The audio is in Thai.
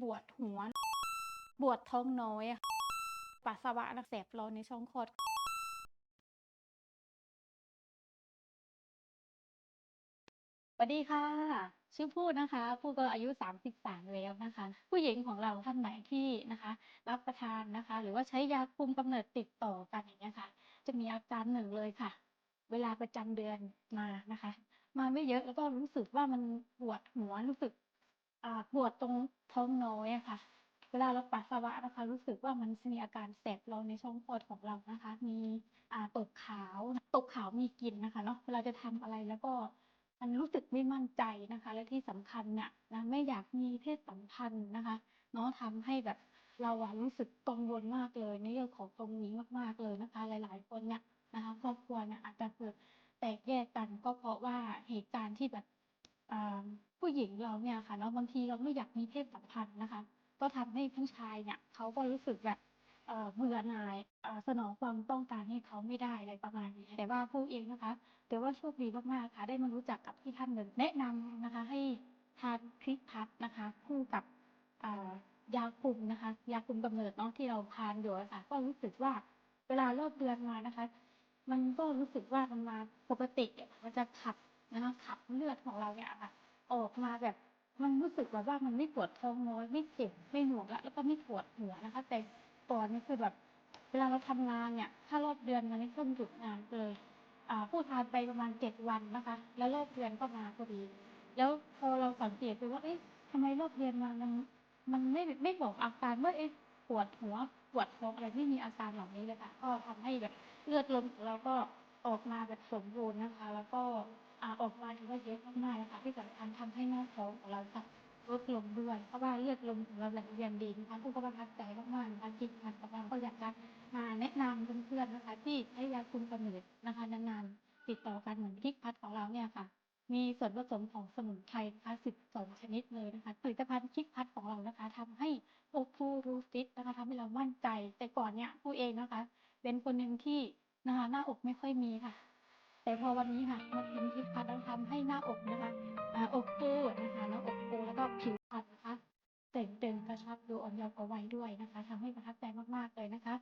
ปวดหัวปวดท้องน้อยอะปัสสาวะน่ะแสบร้อนในช่องคลอดสวัสดีค่ะ ชื่อพูดนะคะ พูดก็อายุ 33 แล้วนะคะ ผู้หญิงของเราท่านไหนที่นะคะ รับประทานนะคะ หรือว่าใช้ยาคุมกำเนิดติดต่อกันอย่างเงี้ยค่ะ จะมีอาการหนึ่งเลยค่ะ เวลาประจำเดือนมานะคะ มาไม่เยอะแล้วก็รู้สึกว่ามันปวดหัวรู้สึก อ่าปวดตรงท้องน้อยอะค่ะ เวลาเราปัสสาวะนะคะ รู้สึกว่ามันจะมีอาการแสบร้อนในช่องคลอดของเรานะคะ มีอ่าตกขาวตกขาวมีกลิ่นนะคะเนาะเวลาจะทำอะไรแล้วก็มันรู้สึกไม่มั่นใจนะคะ และที่สำคัญเนี่ยนะไม่อยากมีเพศสัมพันธ์นะคะเนาะทำให้แบบเราอะรู้สึกกังวลมากเลยในเรื่องของตรงนี้มากๆเลยนะคะ หลายๆคนเนี่ยนะคะครอบครัวเนี่ยอาจจะเกิดแตกแยกกันก็เพราะว่าเหตุการณ์ที่แบบอ่า หญิงเราเนี่ยค่ะเนาะบางทีเราไม่อยากมีเพศสัมพันธ์นะคะ ก็ทำให้ผู้ชายเนี่ยเขาก็รู้สึกแบบเบื่อหน่ายสนองความต้องการให้เขาไม่ได้อะไรประมาณนี้แต่ว่าพูดเองนะคะถือว่าโชคดีมากๆค่ะ ได้มารู้จักกับพี่ท่านหนึ่งแนะนำนะคะ ให้ทานพริกพัดนะคะคู่กับยาคุมนะคะ ยาคุมกำเนิดเนาะที่เราทานอยู่ค่ะ ก็รู้สึกว่าเวลารอบเดือนมานะคะ มันก็รู้สึกว่ามันมาปกติมันจะขับนะคะขับเลือดของเราเนี่ยค่ะ ออกมาแบบมันรู้สึกแบบว่ามันไม่ปวดท้องน้อยไม่เจ็บไม่หน่วงแล้วแล้วก็ไม่ปวดหัวนะคะ แต่ก่อนนี่คือแบบเวลาเราทำงานเนี่ย ถ้ารอบเดือนมานี่ต้องหยุดงานเลยอ่าพูดทานไปประมาณ7วันนะคะ แล้วรอบเดือนก็มาพอดี แล้วพอเราสังเกตดูว่าเอ๊ะทำไมรอบเดือนมามันมันไม่ไม่บอกอาการว่าเอ๊ะปวดหัวปวดท้องอะไรไม่มีอาการเหล่านี้เลยค่ะ ก็ทำให้แบบเลือดลมของเราก็ ออกมาแบบสมบูรณ์นะคะ แล้วก็อ่าออกมาถือว่าเยอะมากๆนะคะที่สำคัญทำให้หน้าท้องของเราค่ะลดลงด้วยเพราะว่าเลือดลมของเราไหลเวียนดีนะคะพูดก็ประทับใจมากๆนะคะที่ทางเราก็อยากจะมาแนะนำเพื่อนๆนะคะ ที่ใช้ยาคุมกำเนิดนะคะนานๆติดต่อกันเหมือนพริกพัดของเราเนี่ยค่ะ มีส่วนผสมของสมุนไพรนะคะ12ชนิดเลยนะคะผลิตภัณฑ์พริกพัดของเรานะคะทำให้อกฟูรูฟิตนะคะทำให้เรามั่นใจ แต่ก่อนเนี่ยพูดเองนะคะ เป็นคนหนึ่งที่ นะคะหน้าอกไม่ค่อยมีค่ะ แต่พอวันนี้ค่ะมากินพริกพัดแล้วทำให้หน้าอกนะคะอกฟูนะคะ แล้วอกฟูแล้วก็ผิวพรรณนะคะเต่งตึงกระชับดูอ่อนเยาว์กว่าวัยด้วยนะคะทำให้ประทับใจมากๆเลยนะคะ